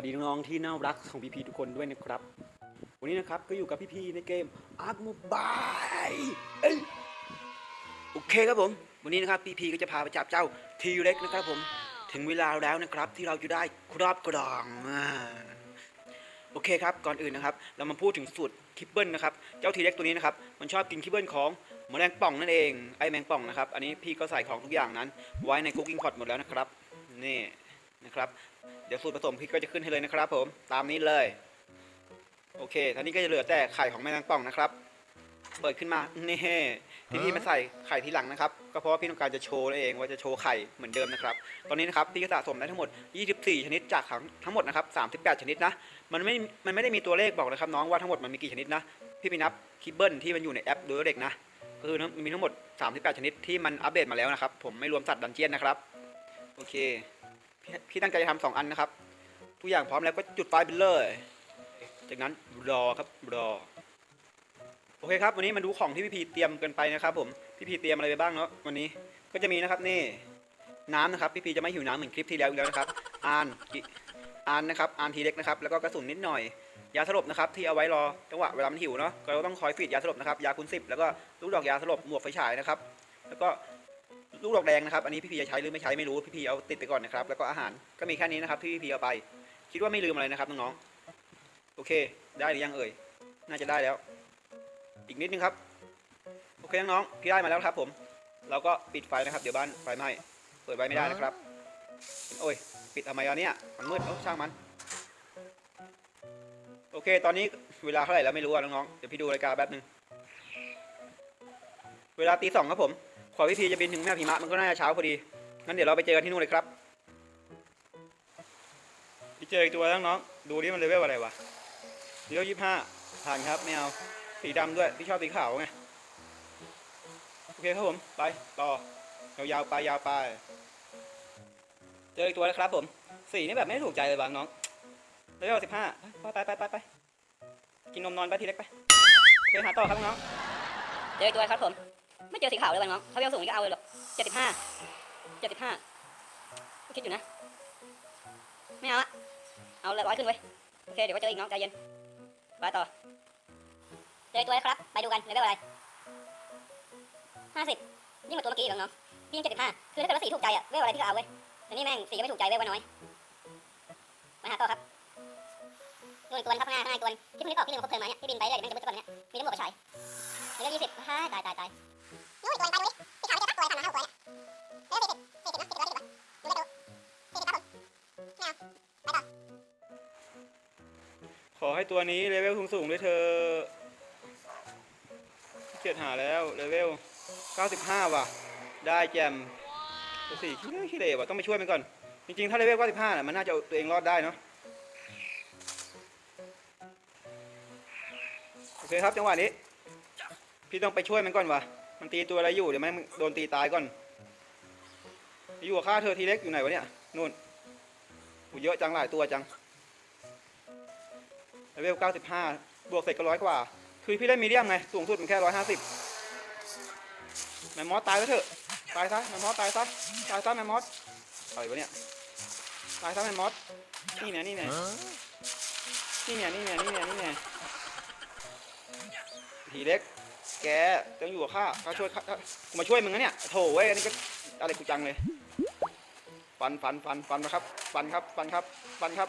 วัสดีน้องๆที่น่ารักของพี่ๆทุกคนด้วยนะครับ วันนี้นะครับก็อยู่กับพี่ๆในเกม Ark Mobile เอ้ยโอเคครับผม วันนี้นะครับพี่ๆก็จะพาไปจับเจ้าทีเร็กนะครับผมถึงเวลาแล้วนะครับที่เราจะได้ครอบกรองโอเคครับก่อนอื่นนะครับ เรามาพูดถึงสูตรคิปเปิลนะครับเจ้าทีเร็กตัวนี้นะครับมันชอบกินคิปเปิลของแมลงป่องนั่นเองไอแมงป่องนะครับอันนี้พี่ก็ใส่ของทุกอย่างนั้น ไว้ในคุกกิ้งพอตหมดแล้วนะครับนี่ นะครับ เดี๋ยวสูตรผสมพี่ก็จะขึ้นให้เลยนะครับ ผมตามนี้เลย โอเคทีนี้ก็จะเหลือแต่ไข่ของแม่นางป่องนะครับ เปิดขึ้นมานี่ที่พี่มาใส่ไข่ทีหลังนะครับ ก็เพราะว่าพี่ต้องการจะโชว์นั่นเองว่าจะโชว์ไข่เหมือนเดิมนะครับ ตอนนี้นะครับพี่ก็สะสมได้ทั้งหมด 24 ชนิดจากทั้งทั้งหมดนะครับ 38 ชนิดนะ มันไม่ มันไม่ได้มีตัวเลขบอกนะครับน้องว่าทั้งหมดมันมีกี่ชนิดนะ พี่ไปนับคิปเบิลที่มันอยู่ในแอปดูเด็กนะก็คือมีทั้งหมด 38 ชนิดที่มันอัปเดตมาแล้วนะครับ ผมไม่รวมสัตว์ดันเจียนนะครับ โอเค พี่พี่ตั้งใจจะทำสองอันนะครับ ทุกอย่างพร้อมแล้วก็จุดไฟไปเลย จากนั้นรอครับรอ โอเคครับ วันนี้มาดูของที่พี่พีเตรียมกันไปนะครับ ผม พี่พีเตรียมอะไรไปบ้างเนาะวันนี้ ก็จะมีนะครับนี่ น้ำนะครับ พี่พีจะไม่หิวน้ำเหมือนคลิปที่แล้วอีกแล้วนะครับ อ่านอ่านนะครับ อ่านทีเล็กนะครับ แล้วก็กระสุนนิดหน่อยยาสลบนะครับที่เอาไว้รอจังหวะเวลามันหิวเนาะก็ต้องคอยฟีดยาสลบนะครับยาคูณสิบแล้วก็ลูกดอกยาสลบหมวกไฟฉายนะครับ แล้วก็ ลูกดอกแดงนะครับ อันนี้พี่พีจะใช้หรือไม่ใช้ไม่รู้พี่พีเอาติดไปก่อนนะครับ แล้วก็อาหารก็มีแค่นี้นะครับที่พี่พีเอาไป คิดว่าไม่ลืมอะไรนะครับน้องๆ โอเค ได้หรือยังเอ่ย น่าจะได้แล้ว อีกนิดนึงครับ โอเคน้องๆ พี่ได้มาแล้วครับ ผม เราก็ปิดไฟนะครับ เดี๋ยวบ้านไฟไหม้ เปิดไว้ไม่ได้นะครับ โอ้ย ปิดทำไมอะเนี่ย มันมืดเอ้าช่างมัน โอเค ตอนนี้เวลาเท่าไหร่แล้วไม่รู้อะน้องๆ เดี๋ยวพี่ดูรายการแป๊บนึง เวลาตีสองครับผม ขอวิธีจะบินถึงแม่พิมะมันก็น่าจะเช้าพอดี งั้นเดี๋ยวเราไปเจอกันที่นู่นเลยครับไปเจออีกตัวแล้วน้อง ดูดิมันเลเวลอะไรวะเลเวลยี่ห้าผ่านครับไม่เอาสีดำด้วย พี่ชอบสีขาวไง โอเคครับผม ไป ต่อยาวๆไปยาวไป เจออีกตัวแล้วครับผม สีนี่แบบไม่ถูกใจเลยบางน้องเลเวลสิบห้าไปไปไปไปกินนมนอนไปทีเล็กไป โอเคหาต่อครับน้อง เจออีกตัวครับผม ไม่เจอสีขาวเลยวันน้องเขาเวลสูงนี่ก็เอาเลยหรอกเจ็ดสิบห้าเจ็ดสิบห้าคิดอยู่นะ ไม่เอาละเอาเลยร้อยขึ้นไว้ยโอเค เดี๋ยวก็เจออีกน้องใจเย็นไปต่อเจออีกตัวแล้วครับ ไปดูกันเลเวลอะไรห้าสิบยิ่งกว่าตัวเมื่อกี้อีกน้องพี่ยังเจ็ดสิบห้าคือถ้าเกิดว่าสีถูกใจอะเวลอะไรที่ก็เอาเว้ยแต่นี่แม่งสีก็ไม่ถูกใจเวลว่าน้อยมาหาต่อครับนู่นอีกตัวนึงครับข้างหน้าข้างหน้าตัวนึงที่เพิ่งนึกออกที่ลืมครบเพลิงมาเนี่ยที่บินไปเลยเดี๋ยวแม่งจะมืดก่อนเนี่ยมีทั้งหมดกระชายเลเวลยี่สิบฮ่าตายตายตาย ขอให้ตัวนี้เลเวลสูงๆด้วยเธอเกียดหาแล้วเลเวล 95 ว่ะ ได้แจมตัวสี่ขี้เล่ขี้เหร่ว่ะต้องไปช่วยมันก่อน จริงๆ ถ้าเลเวล 95น่ะมันน่าจะตัวเองรอดได้เนาะโอเคครับจังหวะนี้ พี่ต้องไปช่วยมันก่อนว่ะ มันตีตัวอะไรอยู่เดี๋ยวมันโดนตีตายก่อน อยู่กับข้าเธอทีเล็กอยู่ไหนวะเนี่ยนู่นอ้เยอะจังหลายตัวจังเลเวล95 บวกเสร็จก็ร้อยกว่า คือพี่เล่นมีเดียมไง สูงสุดมันแค่150แมมมอสตายแล้วเถอะ ตายซะแมมมอสตายซะ ตายซะแมมมอสอะไรวะเนี่ย ตายซะแมมมอส นี่เนี่ยนี่เนี่ยนี่เนี่ยนี่เนี่ยนี่เนี่ยนี่เนี่ยผีเล็ก แกต้องอยู่กับข้าข้าช่วยข้ากูมาช่วยมึงนะเนี่ยโถเว้ยอันนี้ก็อะไรกูจังเลย ฟันฟันฟันฟันนะครับ ฟันครับฟันครับฟันครับ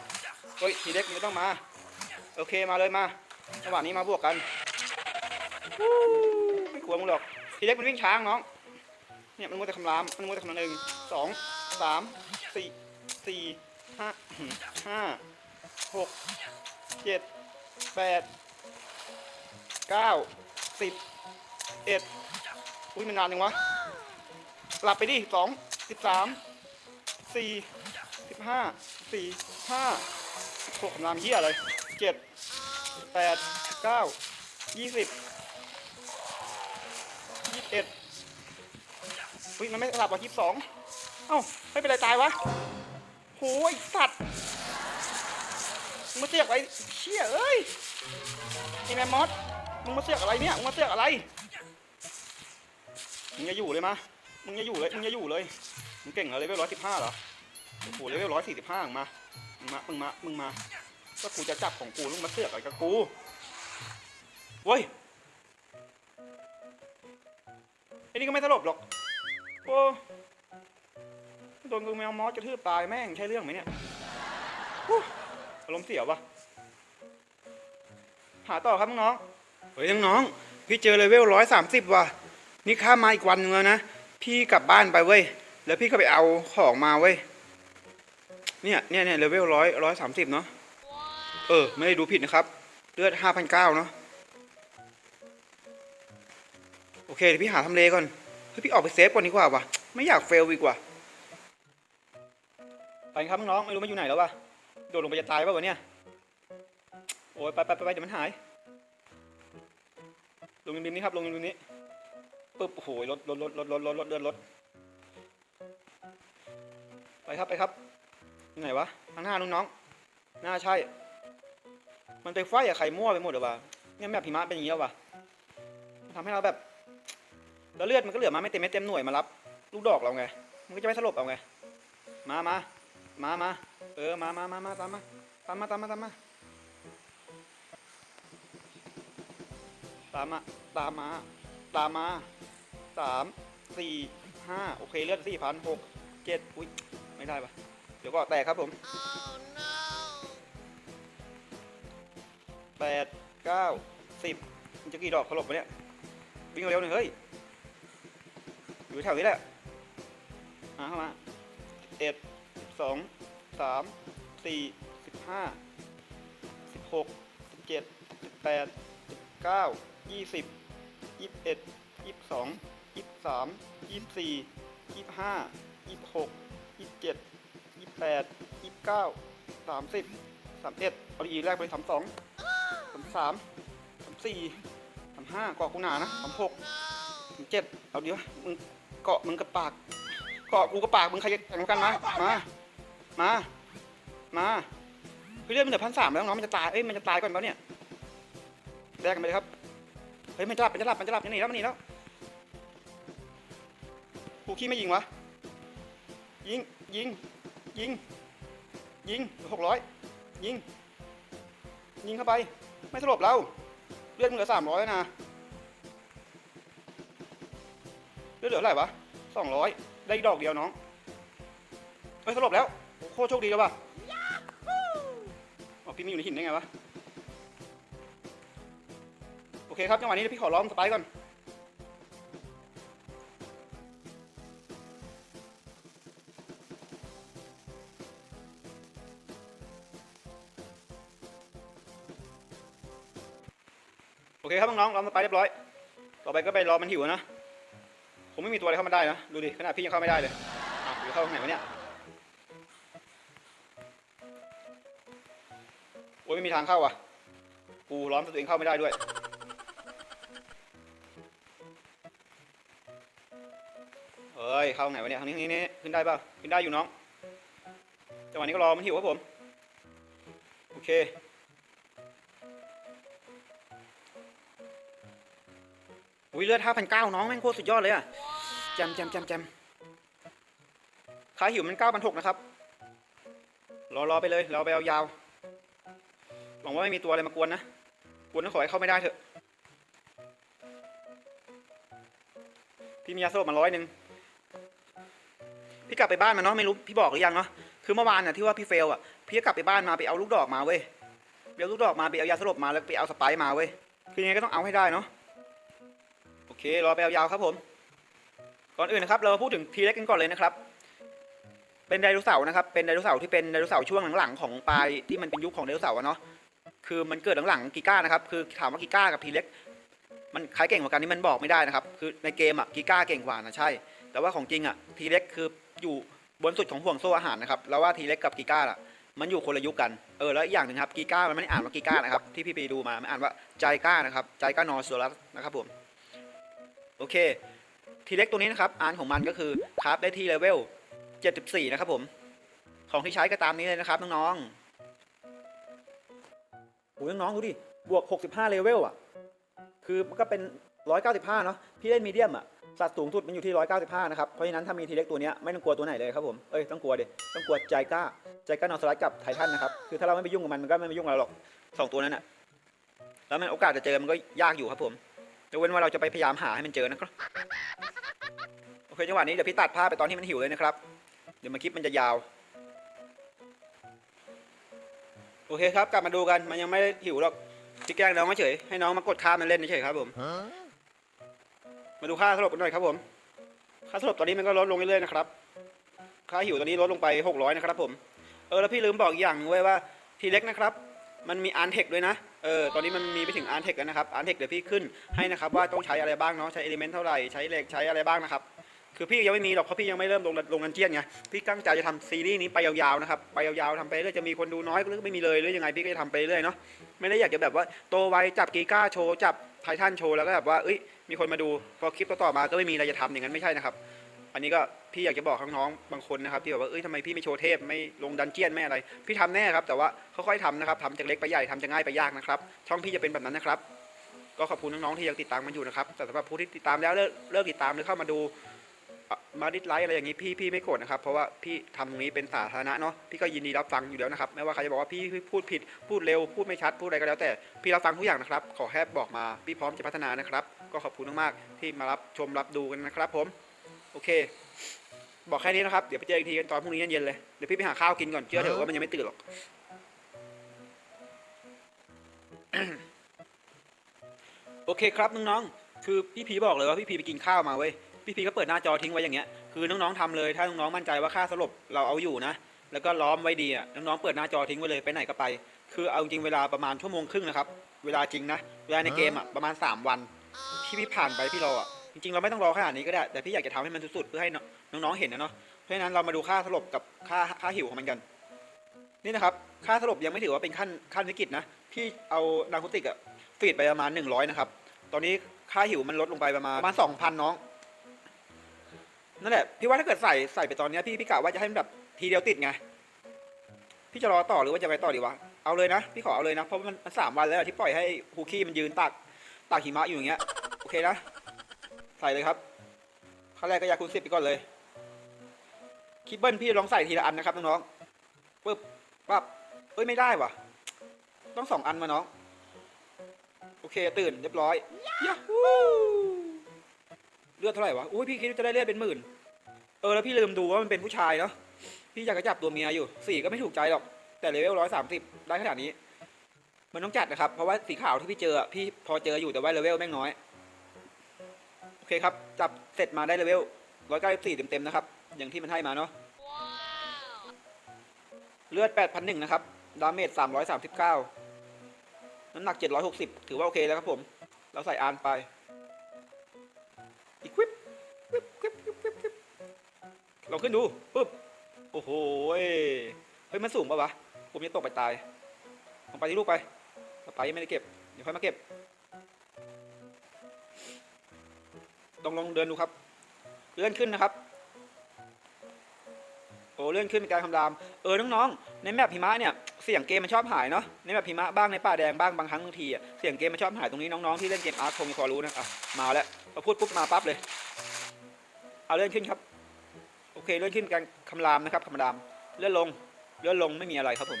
เฮ้ยผีเล็กมึงไม่ต้องมา โอเคมาเลยมาจังหวะนี้มาบวกกันหูไม่กลัวมึงหรอกทีเล็กมันวิ่งช้างน้องเนี่ยมันมัวแต่คำรามมันมัวแต่คำรามหนึ่งสองสามสี่สี่ห้าห้าหกเจ็ดแปดเก้าสิบ เอ็ดอุ้ยมันนานยังวะ หลับไปดิสองสิบสามสี่สิบห้าสี่ห้าหกคำรามเหี้ยเลยเจ็ดแปดเก้ายี่สิบยี่สิบเอ็ดอุ้ยมันไม่สลับว่ะยี่สิบสองเอ้าไม่เป็นไรตายวะโหไอสัตว์มึงมาเสียกอะไรเชี่ยเอ้ยไอแมมมอสมึงมาเสียกอะไรเนี่ยมึงมาเสียกอะไร มึงอย่าอยู่เลยมะมึงอย่าอยู่เลย มึงอย่าอยู่เลย มึงเก่งเหรอเลเวลร้อยสิบห้าเหรอโอ้โหเลเวลร้อยสี่สิบห้ามา มึงมา มึงมา มึงมา ก็กูจะจับของกูลุงมาเสือกอะไรกับกูเว้ยไอ้นี่ก็ไม่สลบหรอก โอ้โดนกูแมวมอสกระทืบตายแม่งใช่เรื่องไหมเนี่ยอารมณ์เสียวะหาต่อครับน้อง เฮ้ยน้อง พี่เจอเลเวลร้อยสามสิบว่ะ นี่ข้ามาอีกวันนึงแล้วนะ พี่กลับบ้านไปเว้ย แล้วพี่ก็ไปเอาของมาเว้ย เนี่ยเนี่ยเนี่ยเลเวลร้อยร้อยสามสิบเนาะ เออ ไม่ได้ดูผิดนะครับ เลือดห้าพันเก้าเนาะ โอเคเดี๋ยวพี่หาทำเลก่อน เฮ้ยพี่ออกไปเซฟก่อนดีกว่าวะไม่อยากเฟลอีกว่ะไปครับน้องไม่รู้มันอยู่ไหนแล้ววะโดดลงไปจะตายป่ะวะเนี่ย โอ้ยไปไปไปไปเดี๋ยวมันหาย ลงริมนี้ครับ ลงริมนี้ ปึ๊บโอ้โหรถรถรถรถรถรถรถเดินรถไปครับไปครับไหนวะข้างหน้าน้องๆหน้าใช่ มันไปไฟกับไข่มั่วไปหมดเลยวะเนี่ยแบบหิมะเป็นอย่างนี้แล้ววะมันทำให้เราแบบแล้วเลือดมันก็เหลือมาไม่เต็มไม่เต็มหน่วยมารับ ลูกดอกเราไง มันก็จะไม่สลบเอาไง มามามามาเออมามามามาตามมาตามมาตามมาตามมาตามมาตามมาตามมา สามสี่ห้าโอเคเลือดสี่พันหกเจ็ดอุ้ยไม่ได้ปะเดี๋ยวก็แตกครับผมแปดเก้าสิบมันจะกี่ดอกสลบไปเนี่ยวิ่งเร็วหน่อยเฮ้ยอยู่แถวนี้แหละมาเข้ามาเอ็ดสิบสองสามสี่สิบห้าสิบหกสิบเจ็ดสิบแปดสิบเก้ายี่สิบยี่สิบเอ็ดยี่สิบสองามยี่สิบสี่ยี่สิบห้ายี่สิบหกยี่สิบเจ็ดยี่สิบแปดยี่สิบเก้าสามสิบสามเอ็ดเอาดีแรกไปสามสองสามสามสามสี่สามห้าเกาะกูหนานะสามหกสามเจ็ดเอาเดี๋ยวมึงเกาะมึงกับปากเกาะกูกับปากมึงใครจะแข่งกันมามามามาพี่เลือดมันเหลือพันสามแล้วน้องมันจะตายเอ้ยมันจะตายก่อนปะเนี่ยแลกกันไปเลยครับเฮ้ยมันจะหลับมันจะหลับมันจะหลับมันหนีแล้วมันหนีแล้ว กูขี้ไม่ยิงวะ ยิง ยิง ยิง ยิงหกร้อยยิง ยิงเข้าไป ไม่สลบเรา เลือดมึงเหลือสามร้อยนะ เลือดเหลือเท่าไหร่วะสองร้อยได้อีกดอกเดียวน้องเฮ้ยสลบแล้วโอ้โคตรโชคดีแล้วว่ะอ๋อพี่ไม่อยู่ในหินได้ไงวะ โอเคครับจังหวะนี้เดี๋ยวพี่ขอล้อมสไปร์ก่อน เคครับน้องๆล้อมสไปเรียบร้อย ต่อไปก็ไปรอมันหิวนะผมไม่มีตัวอะไรเข้ามาได้นะ ดูดิ ขนาดพี่ยังเข้าไม่ได้เลยอะอยู่เข้าทางไหนวะเนี่ย โอ้ยไม่มีทางเข้าอะ กูล้อมตัวเองเข้าไม่ได้ด้วย เฮ้ย เข้าไหนวะเนี่ย ทางนี้นี้นี่ขึ้นได้ป่าขึ้นได้อยู่น้อง จังหวะนี้ก็รอมันหิวครับผม โอเค อุ้ยเลือดห้าพันเก้าน้องแม่งโคตรสุดยอดเลยอะแจมแจมแจมแจมขาหิวมันเก้าพันหกนะครับ รอรอไปเลยรอไปเอายาวหวังว่าไม่มีตัวอะไรมากวนนะกวนก็ขอให้เข้าไม่ได้เถอะ พี่มียาสลบมาร้อยหนึ่งพี่กลับไปบ้านมาเนาะไม่รู้พี่บอกหรือยังเนาะคือเมื่อวานน่ะที่ว่าพี่เฟลอะพี่ก็กลับไปบ้านมาไปเอาลูกดอกมาเว้ยไปเอาลูกดอกมาไปเอายาสลบมาแล้วไปเอาสไปร์มาเว้ยคือยังไงก็ต้องเอาให้ได้เนาะ เครอไปยาวๆครับผม ก่อนอื่นนะครับ เรามาพูดถึงทีเล็กกันก่อนเลยนะครับ เป็นไดโนเสาร์นะครับ เป็นไดโนเสาร์ที่เป็นไดโนเสาร์ช่วงหลังๆของปลายที่มันเป็นยุคของไดโนเสาร์อะเนาะ คือมันเกิดหลังๆกิก้านะครับ คือถามว่ากิก้ากับทีเล็กมันใครเก่งกว่ากันนี่มันบอกไม่ได้นะครับ คือในเกมอะกิก้าเก่งกว่านะใช่ แต่ว่าของจริงอะทีเล็กคืออยู่บนสุดของห่วงโซ่อาหารนะครับ แล้วว่าทีเล็กกับกิก้าอะมันอยู่คนละยุคกัน เออ แล้วอีกอย่างหนึ่งครับกิก้า มันไม่ได้อ่านว่ากิก้านะครับ ที่พี่ไปดูมา มันอ่านว่าใจก้านะครับ ใจก้านอร์โซลัสนะครับผม โอเคทีเล็กตัวนี้นะครับอานของมันก็คือคราฟได้ที่เลเวล74 นะครับผม ของที่ใช้ก็ตามนี้เลยนะครับน้องๆโอ้ยน้องๆดูดิ บวก 65 เลเวลอะ คือมันก็เป็น 195 เนาะ พี่เล่นมีเดียมอะ สัดสูงสุดมันอยู่ที่ 195 นะครับ เพราะฉะนั้นถ้ามีทีเล็กตัวนี้ไม่ต้องกลัวตัวไหนเลยครับผม เอ้ย ต้องกลัวดิต้องกลัวใจกล้า ใจกล้านอนสไลด์กับไททันนะครับ คือถ้าเราไม่ไปยุ่งกับมันมันก็ไม่ไปยุ่งกับเราหรอกสองตัวนั้นน่ะ แล้วมันโอกาสจะเจอมันก็ยากอยู่ครับผม ยกเว้นว่าเราจะไปพยายามหาให้มันเจอนะครับ โอเคจังหวะนี้เดี๋ยวพี่ตัดภาพไปตอนที่มันหิวเลยนะครับ เดี๋ยวมาคลิปมันจะยาว โอเคครับกลับมาดูกันมันยังไม่หิวหรอกพี่แกล้งน้องเฉยให้น้องมากดค่ามันเล่นเฉยครับผม มาดูค่าสลบกันหน่อยครับผม ค่าสลบตอนนี้มันก็ลดลงเรื่อยๆนะครับ ค่าหิวตอนนี้ลดลงไป600นะครับผม เออแล้วพี่ลืมบอกอีกอย่างหนึ่งไว้ว่าทีเล็กนะครับ มันมีอาร์เทคด้วยนะ เออ ตอนนี้มันมีไปถึงอาร์เทคแล้วนะครับอาร์เทคเดี๋ยวพี่ขึ้นให้นะครับว่าต้องใช้อะไรบ้างเนาะ ใช้เอลิเมนต์เท่าไหร่ ใช้เหล็ก ใช้อะไรบ้างนะครับ คือพี่ยังไม่มีหรอกเพราะพี่ยังไม่เริ่มลงลงนันเจียนไง พี่ตั้งใจจะทำซีรีส์นี้ไปยาวๆนะครับ ไปยาวๆทำไปเรื่อยจะมีคนดูน้อยหรือไม่มีเลยหรือยังไงพี่ก็จะทำไปเรื่อยเนาะ ไม่ได้อยากจะแบบว่าโตไวจับกีก้าโชว์จับไททันโชว์แล้วก็แบบว่าเอ้ยมีคนมาดูพอคลิปต่อๆมาก็ไม่มีอะไรจะทำอย่างนั้นไม่ใช่นะครับ อันนี้ก็พี่อยากจะบอกน้องๆบางคนนะครับที่แบบว่าเอ้ยทำไมพี่ไม่โชว์เทพไม่ลงดันเจียนไม่อะไร พี่ทำแน่ครับแต่ว่าค่อยๆทำนะครับทำจากเล็กไปใหญ่ทำจากง่ายไปยากนะครับ ช่องพี่จะเป็นแบบนั้นนะครับ ก็ขอบคุณน้องๆที่ยังติดตามมันอยู่นะครับ แต่สำหรับผู้ที่ติดตามแล้วเลิกเลิกติดตามหรือเข้ามาดูมาดิสไลค์อะไรอย่างนี้พี่พี่ไม่โกรธนะครับเพราะว่าพี่ทำตรงนี้เป็นสาธารณะเนาะพี่ก็ยินดีรับฟังอยู่แล้วนะครับไม่ว่าใครจะบอกว่าพี่พูดผิดพูดเร็วพูดไม่ชัดพูดอะไรก็แล้ว แต่พี่รับฟังทุกอย่างนะครับขอแค่บอกมาพี่พร้อมจะพัฒนานะครับ ก็ขอบคุณมากๆที่มารับชมรับดูกันนะครับผม โอเค บอกแค่นี้นะครับ เดี๋ยวไปเจออีกทีกันตอนพรุ่งนี้เย็นๆเลย เดี๋ยวพี่ไปหาข้าวกินก่อน เชื่อเถอะว่ามันยังไม่ตื่นหรอก โอเคครับน้องๆ คือพี่พีบอกเลยว่าพี่พีไปกินข้าวมาเว้ย พี่พีก็เปิดหน้าจอทิ้งไว้อย่างเงี้ย คือน้องๆทำเลย ถ้าน้องๆมั่นใจว่าค่าสลบเราเอาอยู่นะ แล้วก็ล้อมไว้ดีอะ น้องๆเปิดหน้าจอทิ้งไว้เลย ไปไหนก็ไป คือเอาจริงเวลาประมาณชั่วโมงครึ่งนะครับ เวลาจริงนะ เวลาในเกมอะประมาณ 3 วัน ที่พี่ผ่านไปพี่รออะ จริงๆ เราไม่ต้องรอขนาดนี้ก็ได้ แต่พี่อยากจะทำให้มันสุดๆ เพื่อให้น้องๆ เห็นนะเนาะ เพราะฉะนั้นเรามาดูค่าสลบกับค่าค่าหิวของมันกัน นี่นะครับ ค่าสลบยังไม่ถือว่าเป็นขั้นขั้นวิกฤตนะ พี่เอานาโคติกอะฟีดไปประมาณ 100 นะครับ ตอนนี้ค่าหิวมันลดลงไปประมาณประมาณ2,000น้อง นั่นแหละ พี่ว่าถ้าเกิดใส่ใส่ไปตอนนี้พี่พี่กะว่าจะให้มันแบบทีเดียวติดไง พี่จะรอต่อหรือว่าจะไปต่อดีวะ เอาเลยนะ พี่ขอเอาเลยนะ เพราะมันมันสามวันแล้วที่ปล่อยให้ฮูคี้มันยืนตากตากหิมะอยู่อย่างเงี้ย โอเคนะ ใส่เลยครับขั้นแรกก็ยาคูณสิบไปก่อนเลยคิปเบิลพี่ลองใส่ทีละอันนะครับน้องๆปึ๊บปั๊บเอ้ยไม่ได้ว่ะ ต้องสองอันมาน้อง โอเคตื่นเรียบร้อยยาฮูเลือดเท่าไหร่วะอุ้ยพี่คิดว่าจะได้เลือดเป็นหมื่น เออแล้วพี่ลืมดูว่ามันเป็นผู้ชายเนาะพี่อยากจะจับตัวเมียอยู่สีก็ไม่ถูกใจหรอก แต่เลเวลร้อยสามสิบได้ขนาดนี้ มันต้องจัดนะครับ เพราะว่าสีขาวที่พี่เจอพี่พอเจออยู่แต่ว่าเลเวลแม่งน้อย โอเคครับ จับเสร็จมาได้เลเวลร้อยเก้าสิบสี่เต็มๆนะครับ อย่างที่มันให้มาเนาะเลือดแปดพันหนึ่งนะครับ ดาเมจสามร้อยสามสิบเก้าน้ำหนักเจ็ดร้อยหกสิบถือว่าโอเคแล้วครับผม เราใส่อานไปอีกควิปควิปควิปควิปควิปควิปลองขึ้นดูปึ๊บ โอ้โหยเฮ้ย มันสูงปะวะผมจะตกไปตายลงไปที่ลูกไปไปยังไม่ได้เก็บ เดี๋ยวค่อยมาเก็บ ลองลองเดินดูครับ เลื่อนขึ้นนะครับ โอ้เลื่อนขึ้นเป็นการคำราม เออน้องๆในแมปหิมะเนี่ยเสียงเกมมันชอบหายเนาะในแมปหิมะบ้างในป่าแดงบ้างบางครั้งบางทีอะเสียงเกมมันชอบหายตรงนี้น้องๆที่เล่นเกมอาร์ตคงจะพอรู้นะอะมาแล้วพอพูดปุ๊บมาปั๊บเลย เอาเลื่อนขึ้นครับ โอเคเลื่อนขึ้นการคำรามนะครับคำรามเลื่อนลงเลื่อนลงไม่มีอะไรครับผม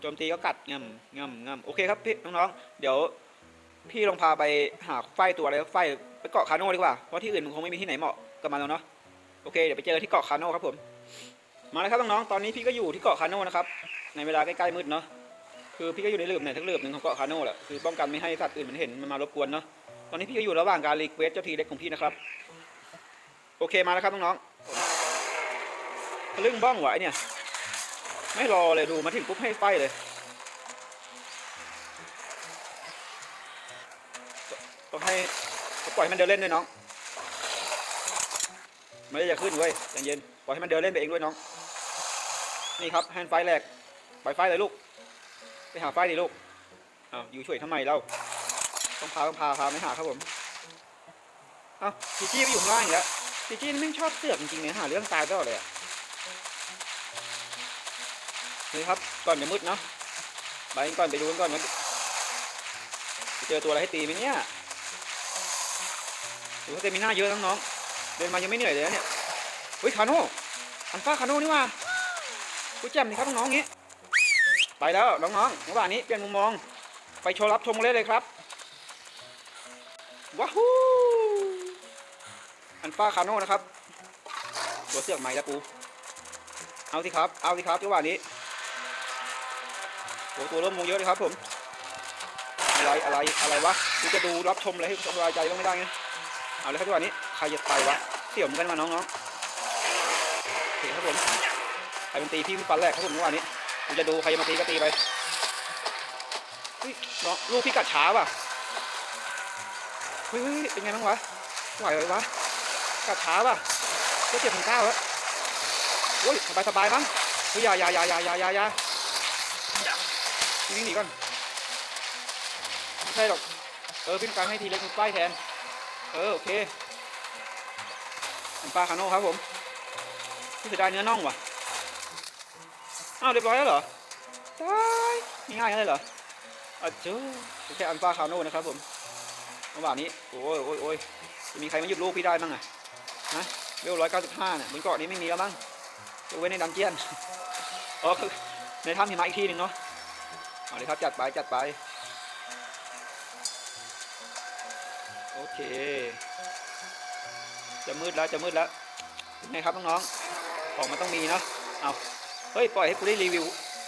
โจมตีก็กัดงำงำงำโอเคครับพี่น้องๆเดี๋ยวพี่ลองพาไปหาไฟตัวอะไรไฟ ไปเกาะคาโน่ดีกว่า เพราะที่อื่นมันคงไม่มีที่ไหนเหมาะกับมันแล้วเนาะ โอเค เดี๋ยวไปเจอที่เกาะคาโน่ครับผม มาแล้วครับน้องๆ ตอนนี้พี่ก็อยู่ที่เกาะคาโน่นะครับ ในเวลาใกล้ๆมืดเนาะ คือพี่ก็อยู่ในหลืบไหนทั้งหลืบหนึ่งของเกาะคาโน่แหละ คือป้องกันไม่ให้สัตว์อื่นมันเห็นมันมารบกวนเนาะ ตอนนี้พี่ก็อยู่ระหว่างการรีเควสเจ้าทีเล็กของพี่นะครับ โอเค มาแล้วครับน้องๆทะลึ่งบ้องไหวเนี่ย ไม่รอเลยดูมาถึงปุ๊บให้ไฟเลยต้องให้ ปล่อยให้มันเดินเล่นด้วยน้องไม่ได้จะขึ้นเว้ยใจเย็นปล่อยให้มันเดินเล่นไปเองด้วยน้อง นี่ครับแฮนด์ไฟแรกปล่อยไฟเลยลูก ไปหาไฟดิลูกอ้าวอยู่ช่วยทำไมเราต้องพาต้องพาพาไม่หาครับผมเอ้าจีจี้ไปอยู่ข้างล่างอีกแล้วจีจี้นี่แม่ชอบเสือกจริงๆเนี่ยหาเรื่องตายตลอดเลยอะนี่ครับก่อนจะมืดเนาะไปก่อนไปดูกันก่อนว่าเจอตัวอะไรให้ตีไหมเนี่ย โอดูสเตมิน่าเยอะน้องๆเดินมายังไม่เหนื่อยเลยนะเนี่ยเฮ้ยคาโน่อันฟ้าคาโน่นี่ว่ากูแจ่มนี่ครับน้องๆงี้ไปแล้วน้องๆระหว่างนี้เปลี่ยนมุมมอง ไปโชว์รับชมเลยเลยครับว้าฮูอันฟ้าคาโน่นะครับตัวเสือกใหม่แล้วปูเอาสิครับ เอาสิครับจังหวะนี้โอ้ตัวเริ่มมงเยอะเลยครับผมอะไรอะไรอะไรวะกูจะดูรับชมอะไรให้สบายใจบ้างไม่ได้ไง เอาเลยครับจังหวะนี้ใครจะไปวะเสี่ยวเหมือนกันมาน้องๆโอเคครับผมใครเป็นตีพี่พี่ฟันแรกครับผมจังหวะนี้กูจะดูใครจะมาตีก็ตีไปน้องลูกพี่กัดช้าว่ะเฮ้ยเป็นไงบ้างวะไหวไหมวะกัดช้าป่ะก็เจ็บพันเก้าแล้วโอ้ยสบายสบายมั้งเฮ้ยยายายายายายายาวิ่งหนีก่อนไม่ใช่หรอกเออพี่ต้องการให้ทีเล็กมันป้ายแทน เออโอเคเป็นปลาคาโน่ครับผมพี่เสดายเนื้อน่องว่ะ อ้าวเรียบร้อยแล้วเหรอตายง่ายๆเลยเหรออะเจ้าแค่อันปลาคาโน่นะครับผมระหว่างนี้ โอ้ยโอ้ยโอ้ยจะมีใครมาหยุดลูกพี่ได้บ้างอะฮะเวลร้อยเก้าสิบห้าเนี่ยบนเกาะนี้ไม่มีแล้วมั้งยกเว้นในดันเจียนอ๋อคือในถ้ำหิมะอีกทีหนึ่งเนาะเอาเลยครับจัดไปจัดไป เค จะมืดแล้วจะมืดแล้วไงครับน้องๆของมันต้องมีเนาะเอาเฮ้ยปล่อยให้กูได้รีวิว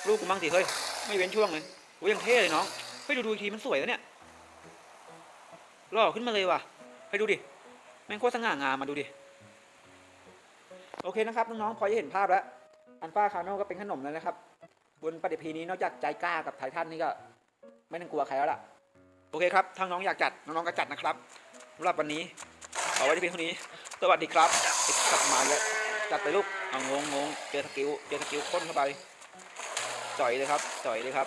รูปกูบ้างสิเฮ้ยไม่เว้นช่วงเลยกูยังเท่เลยน้องเฮ้ยดูดูอีกทีมันสวยแล้วเนี่ยหล่อขึ้นมาเลยว่ะให้ดูดิแม่งโคตรสง่างามมาดูดิโอเคนะครับน้องๆพอจะเห็นภาพแล้วอันฟ้าคาโน่ก็เป็นขนมแล้วนะครับบนปฏิพีนี้นอกจากใจกล้ากับไททันนี่ก็ ไม่ต้องกลัวใครแล้วล่ะ โอเคครับทางน้องอยากจัด น้องๆก็จัดนะครับ สำหรับวันนี้เอาไว้ที่เพียงเท่านี้ สวัสดีครับไอ้สับมายเลยจัดไปลูกเอางงงงเจอสกิลเจอสกิลค้นเข้าไปจ่อยเลยครับจ่อยเลยครับ